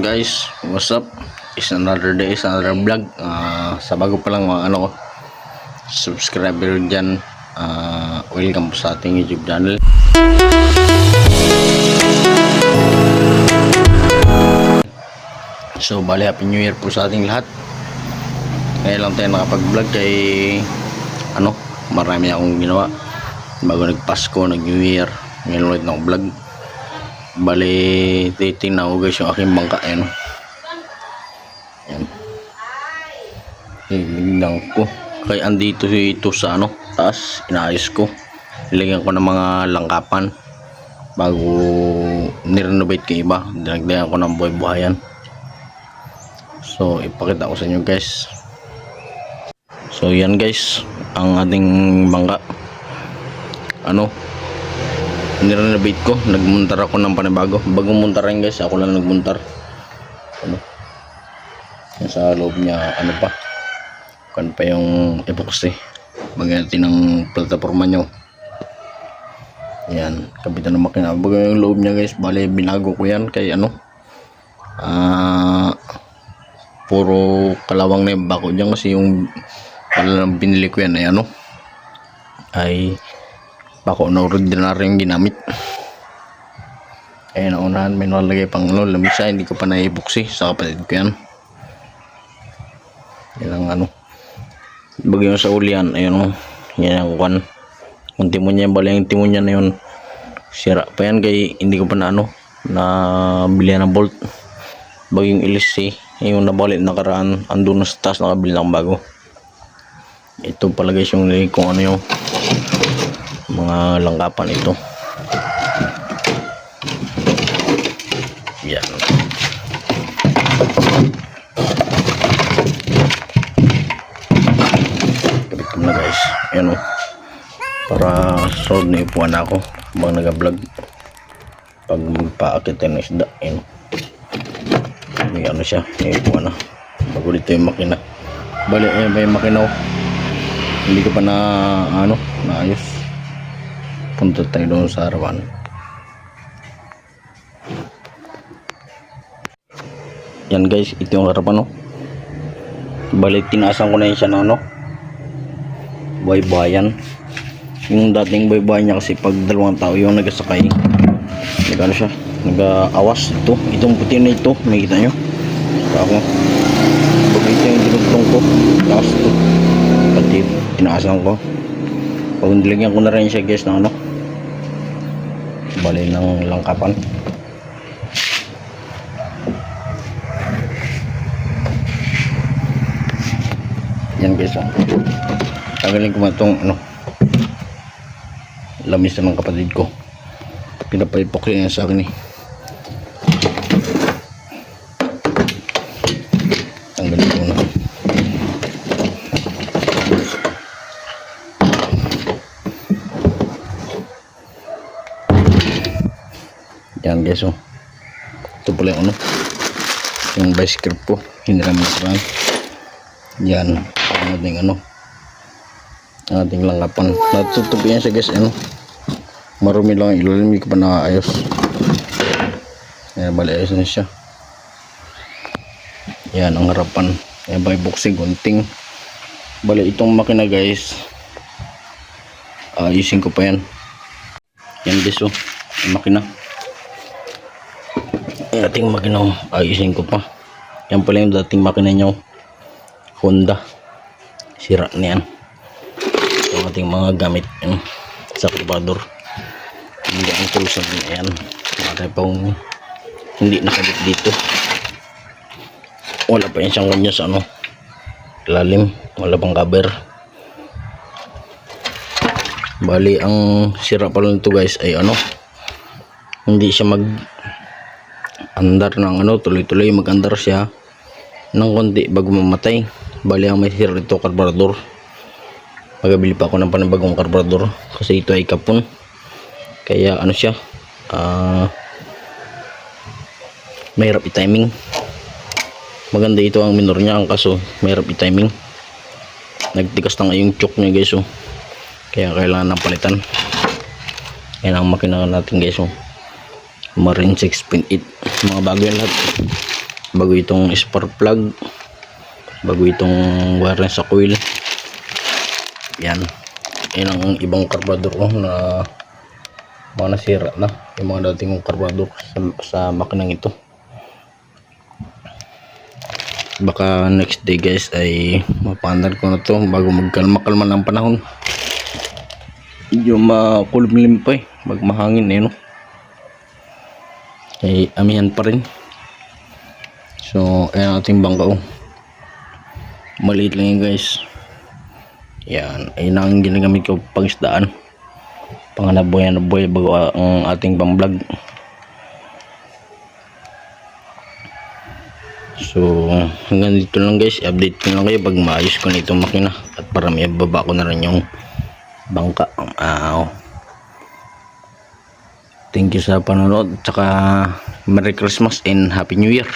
Guys, what's up? Is another day, is another vlog. Ah, sa bago pa lang mga ano subscriber dyan, ah, welcome po sa ating YouTube channel. So, bali, Happy New Year po sa ating lahat. Ngayon lang tayo nakapag-vlog kay, ano, marami akong ginawa. Bago nag-Pasko, nag-New Year, ngayon ulit na vlog. Bali, titingnan ko guys yung aking bangka, ayan. Ayan. Tingnan ko. Kaya andito ito sa ano, taas, inaayos ko. Nilagyan ko ng mga langkapan bago nirenovate ko iba. Dinagdagan ko ng buhay-buhayan. So, ipakita ko sa inyo guys. So, yan guys, ang ating bangka. Ano, nirenovate ko. Nagmuntar ako ng panibago. Bagong muntar rin guys, ako lang nagmuntar. Ano, yung sa loob niya, ano pa, kan pa yung epoxy. Natin ng plataforma nyo. Yan, kapitan ng makina. Bagay yung loob niya guys, bali binago ko yan kay ano, ah, puro kalawang na yung bako dyan kasi yung pala binili ko yan ay ano ay bako na ordinary yung ginamit. Ay naunahan may nalagay pang ano lamisa hindi ko pa naibuksi sa kapatid ko yan. Yan ang ano. Bagay yung sa ulian ayun o yan ang kwan kung timon niya bala yung timon niya na yun. Sira pa yan kay hindi ko pa na ano na bilihan ng bolt. Bagong ilis eh yung nabalik nakaraan andun na sa taas nakabili ng bago. Ito pala guys yung kung ano yung mga langkapan ito. Yan. Kapit ko na guys. Yan o para solve na ipuan ako habang nag-vlog. Pag magpaakit tayo ng isda yan o may ano siya may ipuan na. Bago yung makina. Bali eh may makina oh. hindi ko pa na ano naayos punta tayo doon sa harapan yan guys ito yung harapan oh. bali tinaasan ko na yun siya na ano? Buhay-buhayan yung dating buhay-buhayan niya kasi pag dalawang tao yung nagasakay nag ano siya? Nag-awas ito itong puti na ito makikita nyo ako. Pag ito yung dinugtong ko tapos ito. Pati tinaasan ko. Pag nilagyan ko na rin siya guys ng ano bali ng langkapan. Yan guys oh. ko man itong ano lamis ng kapatid ko. Pinapaipok yan sa akin eh yan guys oh. Ito pala yung ano yung bicycle po hiniram ko lang yan ang ating ano ang ating langapan natutupi yan siya guys ano marumi lang ang ilalim ko pa nakaayos. Yan bali ayos na siya. Yan ang harapan. Yan by boxing gunting. Bali itong makina guys ayusin ko pa yan. Yan guys oh yung makina yung ating makina oh, ayusin ko pa. Yan pala yung dating makina nyo. Honda. Sira na yan. Yung ating mga gamit yun, sa karbador hindi ang tulusag na yan. Mga pang hindi nakabit dito. Wala pa yan siyang kanya sa ano lalim. Wala pang cover. Bali ang sira pala nito guys ay ano hindi siya mag andar ng ano tuloy tuloy mag andar siya. Ng konti bago mamatay. Bali ang may sira ito carburetor magabili pa ako ng panibagong carburetor kasi ito ay kapon. Kaya ano siya ah mahirap i-timing. Maganda ito ang minor niya ang kaso mahirap i-timing. Nagtigas na yung choke niya guys oh. kaya kailangan ng palitan. Yan ang makina natin guys oh. Marine 6.8 mga bago yan lahat. Bago itong spark plug bago itong wire sa coil yan. Yan ang ibang carburetor ko na mga nasira na. Yung mga dating kong carburetor sa, sa makinang ito. Baka next day guys ay mapandar ko na to bago magkalma-kalma ng panahon. Medyo makulimlim pa eh. Magmahangin eh no ay amihan pa rin so ayan ating bangka oh maliit lang yun guys yan ayun ang ginagamit ko pang isdaan pang anaboy anaboy bago ang ating pang vlog So, hanggang dito lang guys. Update ko lang kayo pag maayos ko na itong makina. At para may baba ko na rin yung bangka. Ah, Thank you sa panonood. At saka Merry Christmas and Happy New Year.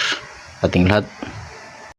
Ating lahat.